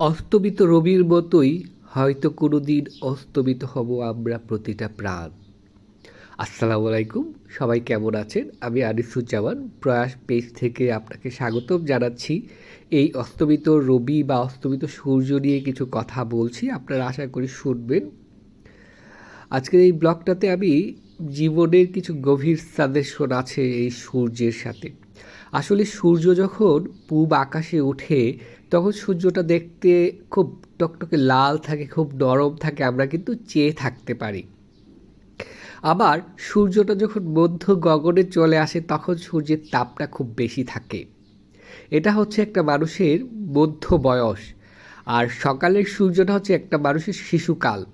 অস্তমিত রবির মতোই হয়তো কোনো দিন অস্তমিত হব আমরা প্রতিটা প্রাণ। আসসালামু আলাইকুম, সবাই কেমন আছেন? আমি আনিসুজ্জামান, প্রয়াস পেজ থেকে আপনাকে স্বাগতম জানাচ্ছি। এই অস্তমিত রবি বা অস্তমিত সূর্য নিয়ে কিছু কথা বলছি, আপনারা আশা করি শুনবেন। আজকের এই ব্লগটাতে আমি জীবনের কিছু গভীর সাজেশন আছে এই সূর্যের সাথে। আসলে সূর্য যখন পূব আকাশে ওঠে তখন সূর্যটা দেখতে খুব টকটকে লাল থাকে, খুব নরম থাকে, আমরা কিন্তু চেয়ে থাকতে পারি। আবার সূর্যটা যখন মধ্য গগনে চলে আসে, তখন সূর্যের তাপটা খুব বেশি থাকে। এটা হচ্ছে একটা মানুষের মধ্য বয়স। আর সকালের সূর্যটা হচ্ছে একটা মানুষের শিশুকাল।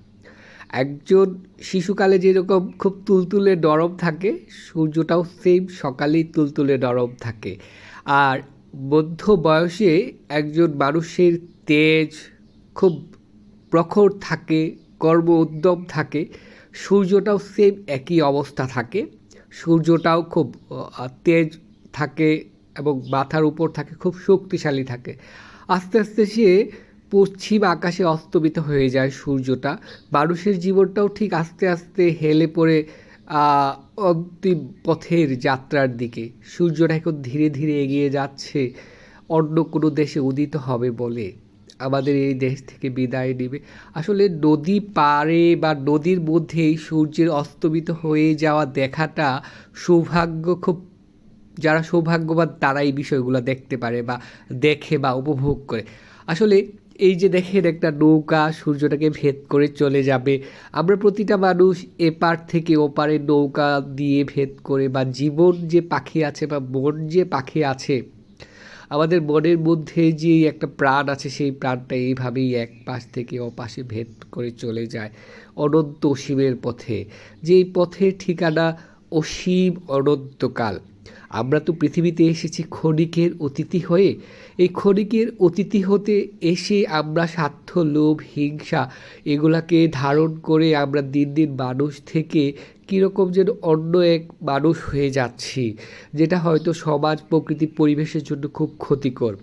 একজন শিশুকালে যেরকম খুব তুলতুলে নরম থাকে, সূর্যটাও সেম সকালেই তুলতুলে নরম থাকে। আর মধ্য বয়সে একজন মানুষের তেজ খুব প্রখর থাকে, কর্ম উদ্যম থাকে, সূর্যটাও সেম একই অবস্থা থাকে। সূর্যটাও খুব তেজ থাকে এবং মাথার উপর থাকে, খুব শক্তিশালী থাকে। আস্তে আস্তে সে পশ্চিম আকাশে অস্তমিত হয়ে যায় সূর্যটা। মানুষের জীবনটাও ঠিক আস্তে আস্তে হেলে পড়ে অন্তিম পথের যাত্রার দিকে। সূর্যটা এখন ধীরে ধীরে এগিয়ে যাচ্ছে। অন্য কোনো দেশে উদিত হবে বলে আমাদের এই দেশ থেকে বিদায় নেবে। আসলে নদী পাড়ে বা নদীর মধ্যেই সূর্যের অস্তমিত হয়ে যাওয়া দেখাটা সৌভাগ্য খুব, যারা সৌভাগ্যবান তারা এই বিষয়গুলো দেখতে পারে বা দেখে বা উপভোগ করে। আসলে এই যে দেখেন একটা নৌকা, সূর্যটাকে ভেদ করে চলে যাবে। আমরা প্রতিটা মানুষ এপার থেকে ওপারে নৌকা দিয়ে ভেদ করে বা জীবন যে পাখি আছে বা বন যে পাখি আছে, আমাদের মনের মধ্যে যে একটা প্রাণ আছে, সেই প্রাণটা এইভাবেই এক পাশ থেকে অপাশে ভেদ করে চলে যায় অনন্ত অসীমের পথে। যেই পথের ঠিকানা অসীম অনন্তকাল। আমরা তো পৃথিবীতে এসেছি ক্ষণিকের অতিথি হয়ে। এই ক্ষণিকের অতিথি হতে এসে আমরা স্বার্থ, লোভ, হিংসা এগুলাকে ধারণ করে আমরা দিন দিন মানুষ থেকে কীরকম যেন অন্য এক মানুষ হয়ে যাচ্ছি, যেটা হয়তো সমাজ, প্রকৃতি, পরিবেশের জন্য খুব ক্ষতিকর।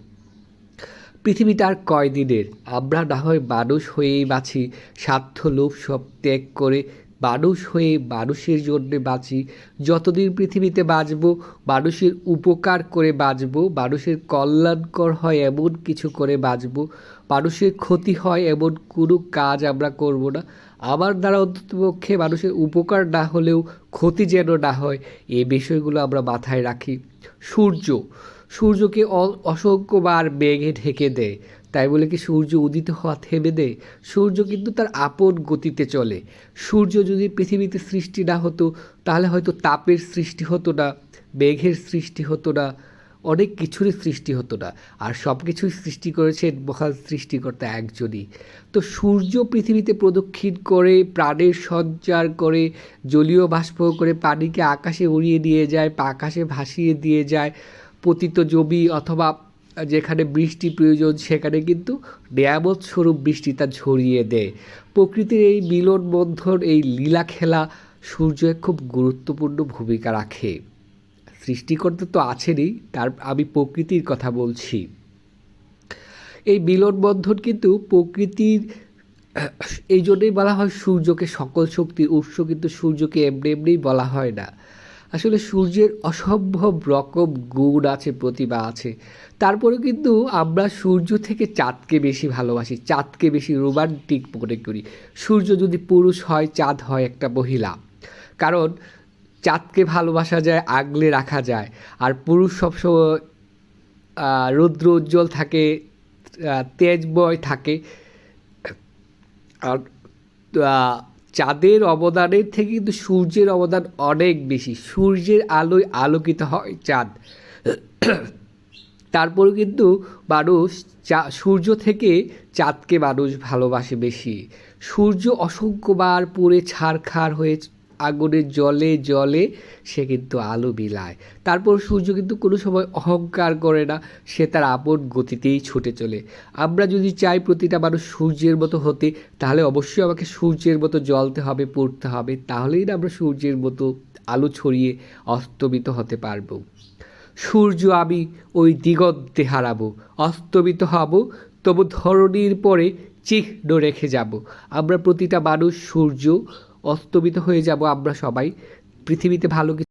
পৃথিবীটা আর কয়দিনের? আমরা না হয় মানুষ হয়েই বাঁচি। স্বার্থ, লোভ সব ত্যাগ করে মানুষ হয়ে মানুষের জন্যে বাঁচি। যতদিন পৃথিবীতে বাঁচব মানুষের উপকার করে বাঁচব মানুষের কল্যাণকর হয় এমন কিছু করে বাঁচব মানুষের ক্ষতি হয় এমন কোনো কাজ আমরা করব না। আমার দ্বারা অন্ততপক্ষে মানুষের উপকার না হলেও ক্ষতি যেন না হয় এই বিষয়গুলো আমরা মাথায় রাখি। সূর্য, সূর্যকে অসংখ্যবার মেঘে ঢেকে দেয়। তাই বলে কি সূর্য উদিত হওয়া থেমে দেয়? সূর্য কিন্তু তার আপন গতিতে চলে। সূর্য যদি পৃথিবীতে সৃষ্টি না হতো, তাহলে হয়তো তাপের সৃষ্টি হতো না, মেঘের সৃষ্টি হতো না, অনেক কিছুরই সৃষ্টি হতো না। আর সব কিছুই সৃষ্টি করেছেন মহান সৃষ্টিকর্তা একজনই। তো সূর্য পৃথিবীতে প্রদক্ষিণ করে, প্রাণের সঞ্চার করে, জলীয় বাষ্প করে পানিকে আকাশে উড়িয়ে নিয়ে যায় আকাশে ভাসিয়ে দিয়ে যায়, পতিত জমি অথবা যেখানে বৃষ্টি প্রয়োজন, সেখানে কিন্তু নিয়ামত স্বরূপ বৃষ্টি তা ঝরিয়ে দেয়। প্রকৃতির এই মিলন বন্ধন এই লীলা খেলা সূর্য খুব গুরুত্বপূর্ণ ভূমিকা রাখে। সৃষ্টিকর্তা তো আছেনই, তার আমি প্রকৃতির কথা বলছি। এই মিলন বন্ধন কিন্তু প্রকৃতির, এই জন্যই বলা হয় সূর্যকে সকল শক্তির উৎস, কিন্তু সূর্যকে এমনি এমনিই বলা হয় না। আসলে সূর্যের অসম্ভব রকম গুণ আছে প্রতিভা আছে। তারপরেও কিন্তু আমরা সূর্য থেকে চাঁদকে বেশি ভালোবাসি, চাঁদকে বেশি রোমান্টিক মনে করি। সূর্য যদি পুরুষ হয়, চাঁদ হয় একটা মহিলা। কারণ চাঁদকে ভালোবাসা যায়, আগলে রাখা যায়। আর পুরুষ সবসময় রৌদ্র উজ্জ্বল থাকে তেজময় থাকে। আর চাঁদের অবদানের থেকে কিন্তু সূর্যের অবদান অনেক বেশি। সূর্যের আলোয় আলোকিত হয় চাঁদ। তারপরে কিন্তু মানুষ চা, সূর্য থেকে চাঁদকে মানুষ ভালোবাসে বেশি। সূর্য অসংখ্যবার পুড়ে ছাড়খার হয়ে আগুনের জলে জলে সে কিন্তু আলো বিলায়। তারপর সূর্য কিন্তু কোনো সময় অহংকার করে না, সে তার আপন গতিতেই ছুটে চলে। আমরা যদি চাই প্রতিটা মানুষ সূর্যের মতো হতে, তাহলে অবশ্যই আমাকে সূর্যের মতো জ্বলতে হবে, পড়তে হবে, তাহলেই না আমরা সূর্যের মতো আলো ছড়িয়ে অস্তমিত হতে পারব। সূর্য আমি ওই দিগন্তে হারাবো, অস্তমিত হব, তবু ধরনীর পরে চিহ্ন রেখে যাব। আমরা প্রতিটা মানুষ সূর্য অস্তমিত হয়ে যাব আমরা সবাই। পৃথিবীতে ভালো কিছু